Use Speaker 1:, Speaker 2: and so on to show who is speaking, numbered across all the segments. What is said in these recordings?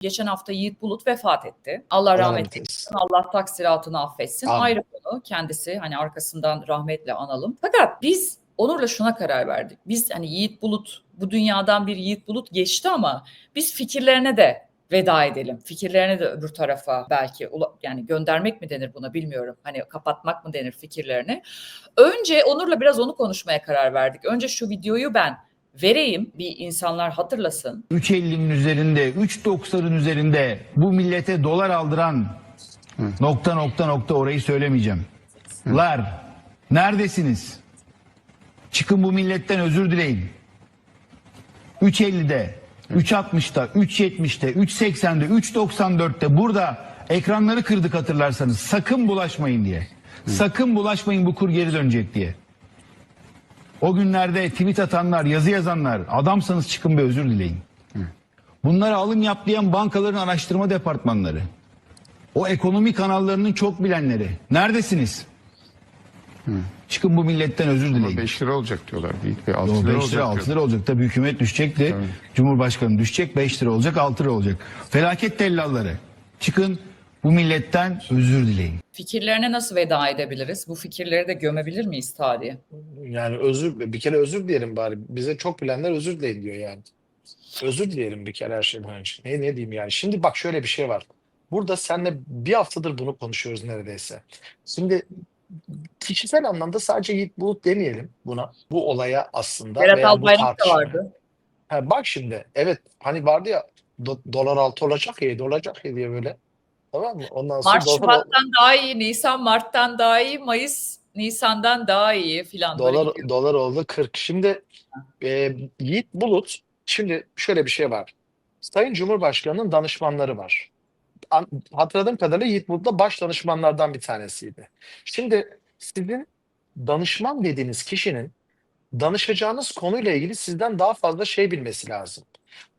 Speaker 1: Geçen hafta Yiğit Bulut vefat etti. Allah rahmet eylesin. Allah taksiratını affetsin.
Speaker 2: Amin.
Speaker 1: Ayrı konu. Kendisi hani arkasından rahmetle analım. Fakat biz Onur'la şuna karar verdik. Biz hani Yiğit Bulut bu dünyadan bir Yiğit Bulut geçti ama biz fikirlerine de veda edelim. Fikirlerine de öbür tarafa belki yani göndermek mi denir buna bilmiyorum. Hani kapatmak mı denir fikirlerini. Önce Onur'la biraz onu konuşmaya karar verdik. Önce şu videoyu ben vereyim bir insanlar hatırlasın.
Speaker 3: 3.50'nin üzerinde, 3.90'ın üzerinde bu millete dolar aldıran nokta nokta nokta orayı söylemeyeceğim. Lar neredesiniz? Çıkın bu milletten özür dileyin. 3.50'de, 3.60'da, 3.70'de, 3.80'de, 3.94'te burada ekranları kırdık hatırlarsanız. Sakın bulaşmayın diye. Sakın bulaşmayın bu kur geri dönecek diye. O günlerde tweet atanlar, yazı yazanlar adamsanız çıkın bir özür dileyin. Bunlara alım yap diyen bankaların araştırma departmanları. O ekonomi kanallarının çok bilenleri. Neredesiniz? Çıkın bu milletten özür
Speaker 4: Ama
Speaker 3: dileyin.
Speaker 4: 5 lira olacak diyorlar. 6
Speaker 3: Yo,
Speaker 4: lira
Speaker 3: 5
Speaker 4: olacak
Speaker 3: lira 6
Speaker 4: diyorlar.
Speaker 3: lira olacak. Tabii hükümet düşecekti. Cumhurbaşkanı düşecek 5 lira olacak 6 lira olacak. Felaket tellalları. Çıkın bu milletten özür dileyin.
Speaker 1: Fikirlerine nasıl veda edebiliriz? Bu fikirleri de gömebilir miyiz tarihe?
Speaker 2: Yani özür bir kere özür dilerim bari. Bize çok bilenler özür dileyin diyor yani. Özür dilerim bir kere her şeyden önce. Ne, ne diyeyim yani. Şimdi bak şöyle bir şey var. Burada seninle bir haftadır bunu konuşuyoruz neredeyse. Şimdi kişisel anlamda sadece Yiğit Bulut demeyelim buna. Bu olaya aslında
Speaker 1: Berat Albayrak da vardı.
Speaker 2: Ha, bak şimdi evet hani vardı ya do- dolar altı olacak ya olacak ya diye böyle. Tamam mı? Ondan sonra
Speaker 1: Mart
Speaker 2: dolar,
Speaker 1: Şubat'tan daha iyi, Nisan Mart'tan daha iyi, Mayıs Nisan'dan daha iyi filan.
Speaker 2: Dolar dolar oldu 40. Şimdi e, Yiğit Bulut şimdi şöyle bir şey var. Sayın Cumhurbaşkanı'nın danışmanları var. Hatırladığım kadarıyla Yiğit Bulut da baş danışmanlardan bir tanesiydi. Şimdi sizin danışman dediğiniz kişinin danışacağınız konuyla ilgili sizden daha fazla şey bilmesi lazım.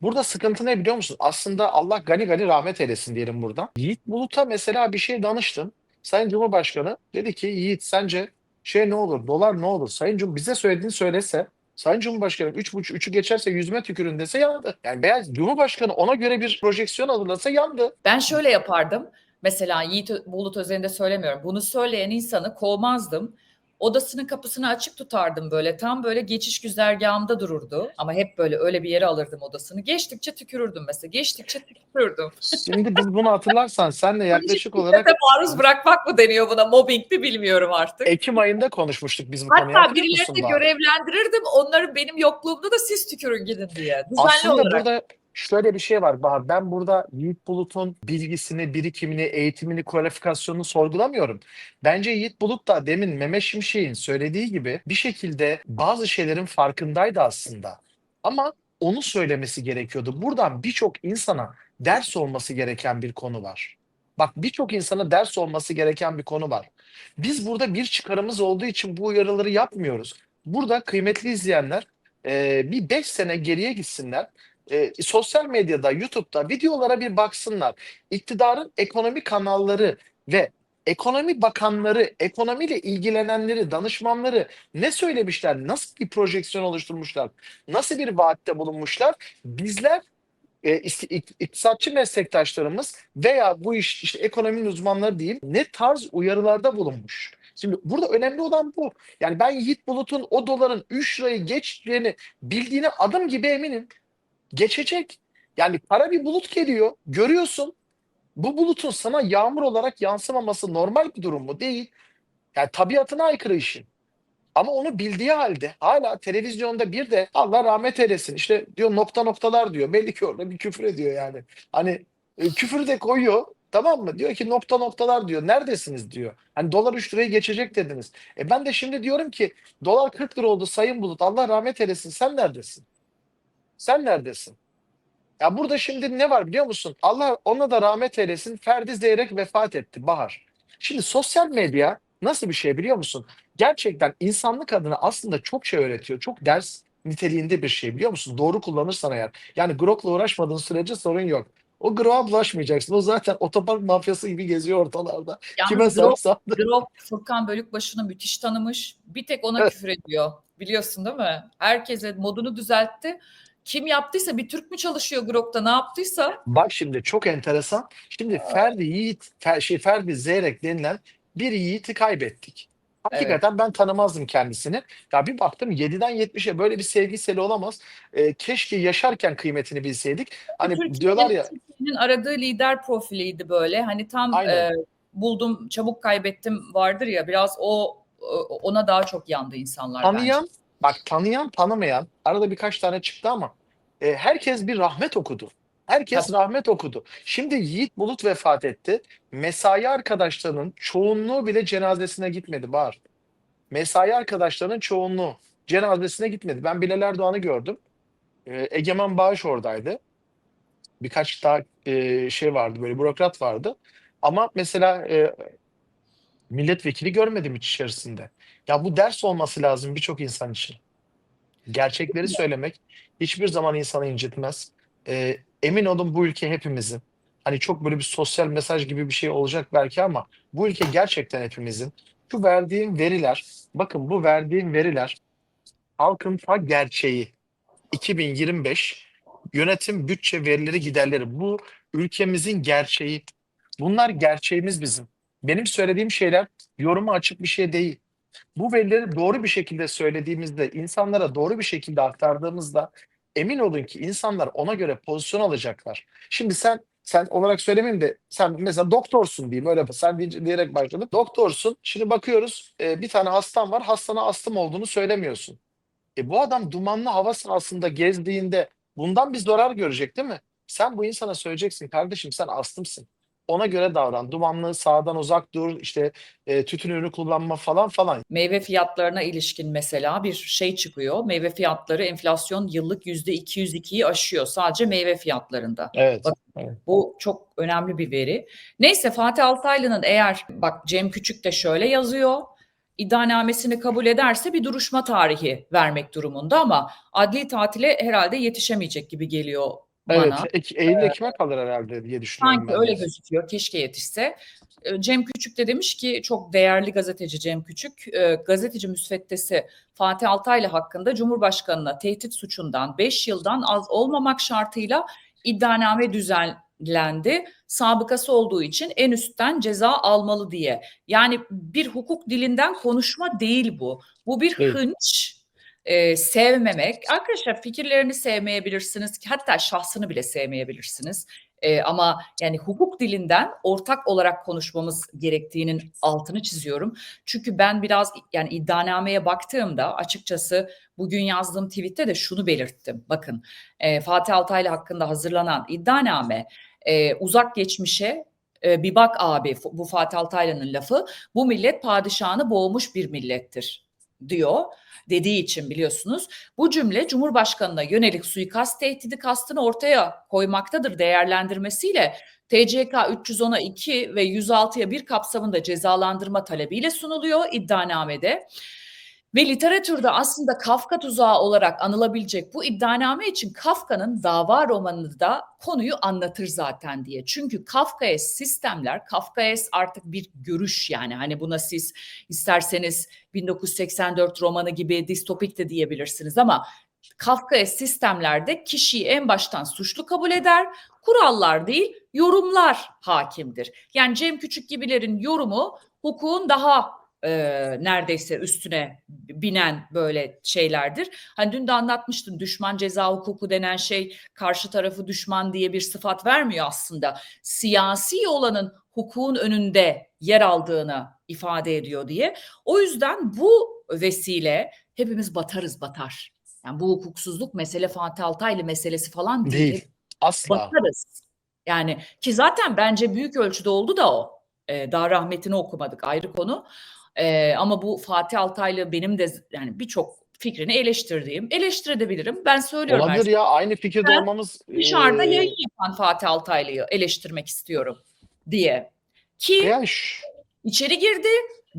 Speaker 2: Burada sıkıntı ne biliyor musun? Aslında Allah gani gani rahmet eylesin diyelim buradan. Yiğit Bulut'a mesela bir şey danıştın. Sayın Cumhurbaşkanı dedi ki Yiğit sence şey ne olur, dolar ne olur? Sayın Cum bize söylediğini söylese, Sayın Cumhurbaşkanı 3,5 3'ü geçerse yüzme tükürün dese yandı. Yani beyaz Cumhurbaşkanı ona göre bir projeksiyon hazırlasa yandı.
Speaker 1: Ben şöyle yapardım. Mesela Yiğit Bulut özelinde söylemiyorum. Bunu söyleyen insanı kovmazdım. Odasının kapısını açık tutardım böyle. Tam böyle geçiş güzergahımda dururdu. Ama hep böyle öyle bir yere alırdım odasını. Geçtikçe tükürürdüm mesela. Geçtikçe tükürürdüm.
Speaker 2: Şimdi biz bunu hatırlarsan senle yaklaşık olarak
Speaker 1: maruz bırakmak mı deniyor buna? Mobbing mi bilmiyorum artık.
Speaker 2: Ekim ayında konuşmuştuk biz bu konuyu.
Speaker 1: Hatta
Speaker 2: hatırlıyor musun
Speaker 1: birilerini görevlendirirdim. Onları benim yokluğumda da siz tükürün gidin diye. Düzenli
Speaker 2: Aslında
Speaker 1: olarak.
Speaker 2: burada şöyle bir şey var Bahar. Ben burada Yiğit Bulut'un bilgisini, birikimini, eğitimini, kualifikasyonunu sorgulamıyorum. Bence Yiğit Bulut da demin Mehmet Şimşek'in söylediği gibi bir şekilde bazı şeylerin farkındaydı aslında. Ama onu söylemesi gerekiyordu. Buradan birçok insana ders olması gereken bir konu var. Bak birçok insana ders olması gereken bir konu var. Biz burada bir çıkarımız olduğu için bu uyarıları yapmıyoruz. Burada kıymetli izleyenler bir 5 sene geriye gitsinler e, sosyal medyada, YouTube'da videolara bir baksınlar. İktidarın ekonomi kanalları ve ekonomi bakanları, ekonomiyle ilgilenenleri, danışmanları ne söylemişler, nasıl bir projeksiyon oluşturmuşlar, nasıl bir vaatte bulunmuşlar? Bizler e, iktisatçı meslektaşlarımız veya bu iş işte ekonominin uzmanları değil ne tarz uyarılarda bulunmuş. Şimdi burada önemli olan bu. Yani ben Yiğit Bulut'un o doların 3 lirayı geçeceğini bildiğine adım gibi eminim geçecek. Yani kara bir bulut geliyor. Görüyorsun. Bu bulutun sana yağmur olarak yansımaması normal bir durum mu? Değil. Yani tabiatına aykırı işin. Ama onu bildiği halde hala televizyonda bir de Allah rahmet eylesin işte diyor nokta noktalar diyor. Belli ki orada bir küfür ediyor yani. Hani e, küfür de koyuyor tamam mı? Diyor ki nokta noktalar diyor. Neredesiniz diyor. Hani dolar 3 liraya geçecek dediniz. E ben de şimdi diyorum ki dolar 40 lira oldu Sayın Bulut. Allah rahmet eylesin. Sen neredesin? Sen neredesin? Ya burada şimdi ne var biliyor musun? Allah ona da rahmet eylesin. Ferdi Zeyrek vefat etti Bahar. Şimdi sosyal medya nasıl bir şey biliyor musun? Gerçekten insanlık adına aslında çok şey öğretiyor. Çok ders niteliğinde bir şey biliyor musun? Doğru kullanırsan eğer. Yani Grok'la uğraşmadığın sürece sorun yok. O Grok'a bulaşmayacaksın. O zaten otopark mafyası gibi geziyor ortalarda. Kime
Speaker 1: Yalnız Grok,
Speaker 2: sorsan.
Speaker 1: Grok Furkan Bölükbaşı'nı müthiş tanımış. Bir tek ona
Speaker 2: Evet.
Speaker 1: küfür ediyor. Biliyorsun değil mi? Herkese modunu düzeltti. Kim yaptıysa bir Türk mü çalışıyor Grok'ta ne yaptıysa
Speaker 2: Bak şimdi çok enteresan. Şimdi Ferdi Yiğit, Fer, şey Ferdi Zeyrek denilen bir yiğiti kaybettik. Hakikaten ben tanımazdım kendisini. Ya bir baktım 7'den 70'e böyle bir sevgiseli olamaz. Ee, keşke yaşarken kıymetini bilseydik. Hani
Speaker 1: Türkiye'nin-
Speaker 2: diyorlar ya
Speaker 1: Türkiye'nin aradığı lider profiliydi böyle. Hani tam
Speaker 2: Aynen.
Speaker 1: e, buldum çabuk kaybettim vardır ya biraz o o- ona daha çok yandı insanlar bence.
Speaker 2: Bak tanıyan tanımayan arada birkaç tane çıktı ama e, herkes bir rahmet okudu. Herkes rahmet okudu. Şimdi Yiğit Bulut vefat etti. Mesai arkadaşlarının çoğunluğu bile cenazesine gitmedi Bahar. Mesai arkadaşlarının çoğunluğu cenazesine gitmedi. Ben Bilal Erdoğan'ı gördüm. E, Egemen Bağış oradaydı. Birkaç daha e, şey vardı böyle bürokrat vardı. Ama mesela e, milletvekili görmedim hiç içerisinde. Ya bu ders olması lazım birçok insan için. Gerçekleri söylemek hiçbir zaman insanı incitmez. Ee, emin olun bu ülke hepimizin. Hani çok böyle bir sosyal mesaj gibi bir şey olacak belki ama bu ülke gerçekten hepimizin. Şu verdiğim veriler, bakın bu verdiğim veriler halkın ta gerçeği. 2025 yönetim bütçe verileri giderleri bu ülkemizin gerçeği. Bunlar gerçeğimiz bizim. Benim söylediğim şeyler yoruma açık bir şey değil. Bu verileri doğru bir şekilde söylediğimizde, insanlara doğru bir şekilde aktardığımızda emin olun ki insanlar ona göre pozisyon alacaklar. Şimdi sen sen olarak söylemeyeyim de sen mesela doktorsun diyeyim öyle sen diyerek başladım. Doktorsun. Şimdi bakıyoruz e, bir tane hastan var. Hastana astım olduğunu söylemiyorsun. E bu adam dumanlı hava sahasında gezdiğinde bundan bir zarar görecek değil mi? Sen bu insana söyleyeceksin kardeşim sen astımsın. Ona göre davran. Dumanlı sağdan uzak dur. işte e, tütün ürünü kullanma falan falan.
Speaker 1: Meyve fiyatlarına ilişkin mesela bir şey çıkıyor. Meyve fiyatları enflasyon yıllık %202'yi aşıyor sadece meyve fiyatlarında.
Speaker 2: Evet.
Speaker 1: Bak- Bu çok önemli bir veri. Neyse Fatih Altaylı'nın eğer bak Cem Küçük de şöyle yazıyor. İddianamesini kabul ederse bir duruşma tarihi vermek durumunda ama adli tatile herhalde yetişemeyecek gibi geliyor
Speaker 2: Evet.
Speaker 1: bana.
Speaker 2: Ek, Eylül Ekim'e kalır herhalde diye düşünüyorum
Speaker 1: Sanki
Speaker 2: ben
Speaker 1: öyle
Speaker 2: de.
Speaker 1: gözüküyor. Keşke yetişse. Ee, Cem Küçük de demiş ki çok değerli gazeteci Cem Küçük, e, gazeteci müsveddesi Fatih Altaylı hakkında Cumhurbaşkanı'na tehdit suçundan 5 yıldan az olmamak şartıyla iddianame düzenlendi. Sabıkası olduğu için en üstten ceza almalı diye. Yani bir hukuk dilinden konuşma değil bu. Bu bir
Speaker 2: Değil.
Speaker 1: hınç. E, sevmemek. Arkadaşlar fikirlerini sevmeyebilirsiniz. Hatta şahsını bile sevmeyebilirsiniz. E, ama yani hukuk dilinden ortak olarak konuşmamız gerektiğinin altını çiziyorum. Çünkü ben biraz yani iddianameye baktığımda açıkçası bugün yazdığım tweette de şunu belirttim. Bakın e, Fatih Altaylı hakkında hazırlanan iddianame e, uzak geçmişe e, bir bak abi bu Fatih Altaylı'nın lafı bu millet padişahını boğmuş bir millettir diyor dediği için biliyorsunuz bu cümle Cumhurbaşkanı'na yönelik suikast tehdidi kastını ortaya koymaktadır değerlendirmesiyle TCK 310'a 2 ve 106'ya 1 kapsamında cezalandırma talebiyle sunuluyor iddianamede. Ve literatürde aslında Kafka tuzağı olarak anılabilecek bu iddianame için Kafka'nın dava romanını da konuyu anlatır zaten diye. Çünkü Kafkaes sistemler, Kafkaes artık bir görüş yani hani buna siz isterseniz 1984 romanı gibi distopik de diyebilirsiniz ama Kafkaes sistemlerde kişiyi en baştan suçlu kabul eder, kurallar değil yorumlar hakimdir. Yani Cem Küçük gibilerin yorumu hukukun daha e, neredeyse üstüne binen böyle şeylerdir. Hani dün de anlatmıştım düşman ceza hukuku denen şey karşı tarafı düşman diye bir sıfat vermiyor aslında. Siyasi olanın hukukun önünde yer aldığını ifade ediyor diye. O yüzden bu vesile hepimiz batarız batar. Yani bu hukuksuzluk mesele Fatih Altaylı meselesi falan değil.
Speaker 2: Değil. Asla.
Speaker 1: Batarız. Yani ki zaten bence büyük ölçüde oldu da o. Ee, daha rahmetini okumadık ayrı konu. Ee, ama bu Fatih Altaylı benim de yani birçok fikrini eleştirdiğim, eleştirebilirim. Ben söylüyorum
Speaker 2: Olabilir ya aynı fikirde
Speaker 1: Ben
Speaker 2: olmamız
Speaker 1: dışarıda
Speaker 2: e,
Speaker 1: yayın yapan Fatih Altaylı'yı eleştirmek istiyorum diye. Ki
Speaker 2: ya ş-
Speaker 1: içeri girdi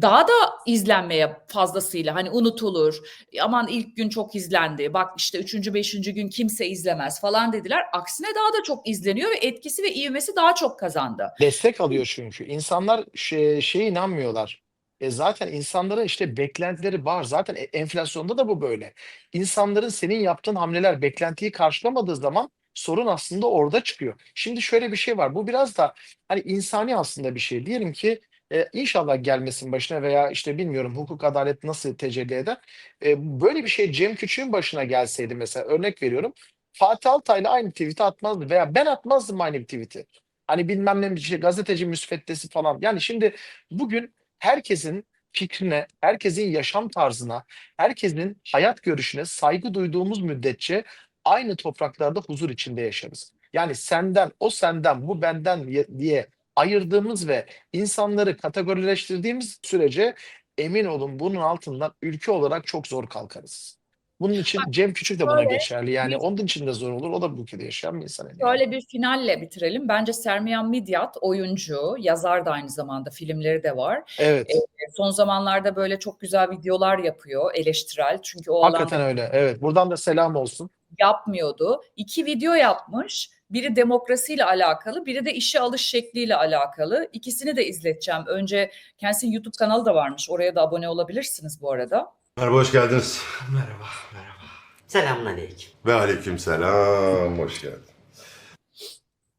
Speaker 1: daha da izlenmeye fazlasıyla hani unutulur. Aman ilk gün çok izlendi. Bak işte üçüncü, beşinci gün kimse izlemez falan dediler. Aksine daha da çok izleniyor ve etkisi ve ivmesi daha çok kazandı.
Speaker 2: destek alıyor çünkü. İnsanlar şey, şeye inanmıyorlar. E zaten insanların işte beklentileri var. Zaten e- enflasyonda da bu böyle. İnsanların senin yaptığın hamleler beklentiyi karşılamadığı zaman sorun aslında orada çıkıyor. Şimdi şöyle bir şey var. Bu biraz da hani insani aslında bir şey. Diyelim ki e, inşallah gelmesin başına veya işte bilmiyorum hukuk adalet nasıl tecelli eder. E, böyle bir şey Cem Küçük'ün başına gelseydi mesela örnek veriyorum. Fatih Altaylı aynı tweet'i atmazdı veya ben atmazdım aynı bir tweet'i. Hani bilmem ne bir şey gazeteci müsveddesi falan. Yani şimdi bugün herkesin fikrine, herkesin yaşam tarzına, herkesin hayat görüşüne saygı duyduğumuz müddetçe aynı topraklarda huzur içinde yaşarız. Yani senden, o senden, bu benden ye- diye ayırdığımız ve insanları kategorileştirdiğimiz sürece emin olun bunun altından ülke olarak çok zor kalkarız. Bunun için Cem Küçük de buna
Speaker 1: şöyle,
Speaker 2: geçerli. Yani onun için de zor olur. O da bu ülkede yaşayan bir insan. yani.
Speaker 1: Şöyle bir finalle bitirelim. Bence Sermiyan Midyat oyuncu, yazar da aynı zamanda filmleri de var.
Speaker 2: Evet.
Speaker 1: E, son zamanlarda böyle çok güzel videolar yapıyor, eleştirel. Çünkü o
Speaker 2: Hakikaten
Speaker 1: alanda
Speaker 2: öyle. Evet. Buradan da selam olsun.
Speaker 1: yapmıyordu. İki video yapmış. Biri demokrasiyle alakalı, biri de işe alış şekliyle alakalı. İkisini de izleteceğim. Önce kendisinin YouTube kanalı da varmış. Oraya da abone olabilirsiniz bu arada.
Speaker 4: Merhaba, hoş geldiniz.
Speaker 5: Merhaba, merhaba.
Speaker 6: Selamünaleyküm.
Speaker 4: Ve aleykümselam, hoş geldin.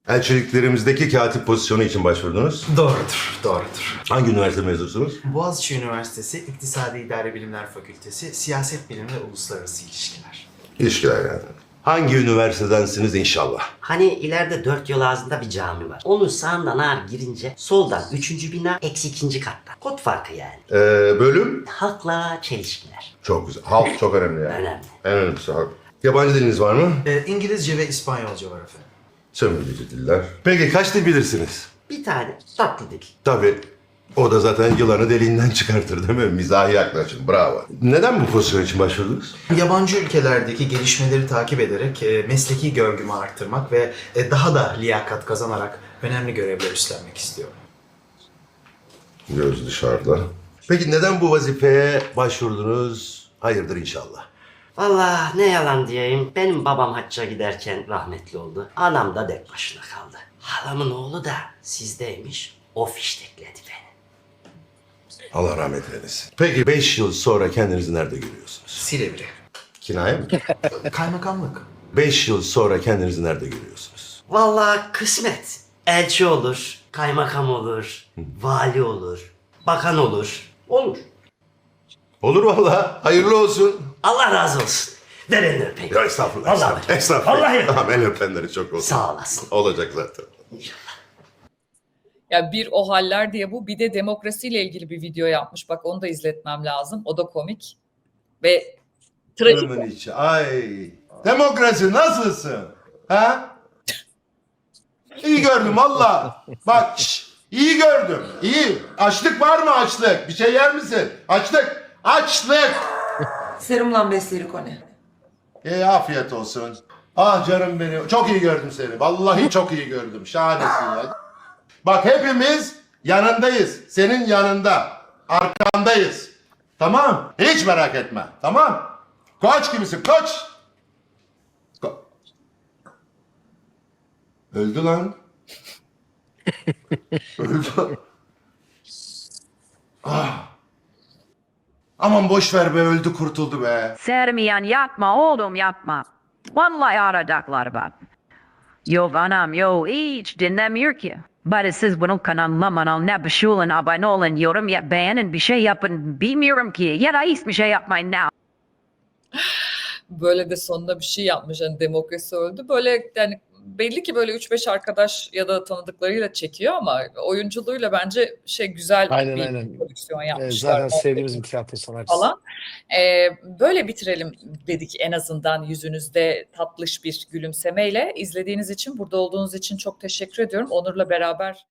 Speaker 4: Elçiliklerimizdeki katip pozisyonu için başvurdunuz.
Speaker 5: Doğrudur, doğrudur.
Speaker 4: Hangi üniversite mezunusunuz?
Speaker 5: Boğaziçi Üniversitesi İktisadi İdare Bilimler Fakültesi Siyaset Bilimi ve Uluslararası İlişkiler.
Speaker 4: İlişkiler yani. Hangi üniversitedensiniz inşallah?
Speaker 6: Hani ileride dört yol ağzında bir cami var. Onun sağından ağır girince soldan üçüncü bina eksi ikinci katta. Kod farkı yani.
Speaker 4: Ee, bölüm?
Speaker 6: Halkla çelişkiler.
Speaker 4: Çok güzel. Halk çok önemli yani.
Speaker 6: Önemli.
Speaker 4: En önemlisi halk. Yabancı diliniz var mı?
Speaker 5: Ee, İngilizce ve İspanyolca var efendim.
Speaker 4: Sömürgeci diller. Peki kaç dil bilirsiniz?
Speaker 6: Bir tane tatlı dil.
Speaker 4: Tabii. O da zaten yılanı deliğinden çıkartır değil mi? Mizahi yaklaşım. Bravo. Neden bu pozisyon için başvurdunuz?
Speaker 5: Yabancı ülkelerdeki gelişmeleri takip ederek e, mesleki görgümü arttırmak ve e, daha da liyakat kazanarak önemli görevler üstlenmek istiyorum.
Speaker 4: Göz dışarıda. Peki neden bu vazifeye başvurdunuz? Hayırdır inşallah.
Speaker 6: Vallahi ne yalan diyeyim. Benim babam hacca giderken rahmetli oldu. Anam da tek başına kaldı. Halamın oğlu da sizdeymiş. O fiştekledi beni.
Speaker 4: Allah rahmet eylesin. Peki 5 yıl sonra kendinizi nerede görüyorsunuz?
Speaker 5: Silivri.
Speaker 4: Kinaye mi?
Speaker 5: Kaymakamlık.
Speaker 4: 5 yıl sonra kendinizi nerede görüyorsunuz?
Speaker 6: Vallahi kısmet. Elçi olur, kaymakam olur, vali olur, bakan olur. Olur.
Speaker 4: Olur valla. Hayırlı olsun.
Speaker 6: Allah razı olsun. Ver elini öpeyim.
Speaker 4: Ya estağfurullah.
Speaker 6: Vallahi.
Speaker 4: estağfurullah. Estağfurullah.
Speaker 6: Vallahi.
Speaker 4: Tamam el öpenleri çok olsun.
Speaker 6: Sağ olasın.
Speaker 4: Olacak zaten.
Speaker 1: Ya bir o haller diye bu. Bir de demokrasiyle ilgili bir video yapmış. Bak onu da izletmem lazım. O da komik. Ve trajik.
Speaker 4: Ömrün içi. Ay. Demokrasi nasılsın? Ha? İyi gördüm valla. Bak şş, iyi gördüm. İyi. Açlık var mı açlık? Bir şey yer misin? Açlık. Açlık.
Speaker 7: Serumlan besleri konu.
Speaker 4: İyi afiyet olsun. Ah canım benim. Çok iyi gördüm seni. Vallahi çok iyi gördüm. Şahanesin ya. Bak hepimiz yanındayız. Senin yanında. Arkandayız. Tamam. Hiç merak etme. Tamam. Koç gibisin. Koç. Ko- Öldü lan. Öldü. Ah. Aman boş ver be öldü kurtuldu be.
Speaker 8: Sermiyan yapma oğlum yapma. Vallahi arayacaklar bak. Yo anam yo hiç dinlemiyor ki. Bari siz bunun kanalına ne bişulun abone olun yorum yap beğenin bir şey yapın bilmiyorum ki. Ya da hiçbir şey yapmayın ne
Speaker 1: böyle de sonunda bir şey yapmış. Hani demokrasi öldü. Böyle yani belli ki böyle 3-5 arkadaş ya da tanıdıklarıyla çekiyor ama oyunculuğuyla bence şey güzel
Speaker 2: Aynen,
Speaker 1: bir
Speaker 2: aynen.
Speaker 1: prodüksiyon yapmışlar.
Speaker 2: zaten sevdiğimiz bir tiyatro sanatçısı.
Speaker 1: falan. Ee, böyle bitirelim dedik en azından yüzünüzde tatlış bir gülümsemeyle. İzlediğiniz için, burada olduğunuz için çok teşekkür ediyorum. Onur'la beraber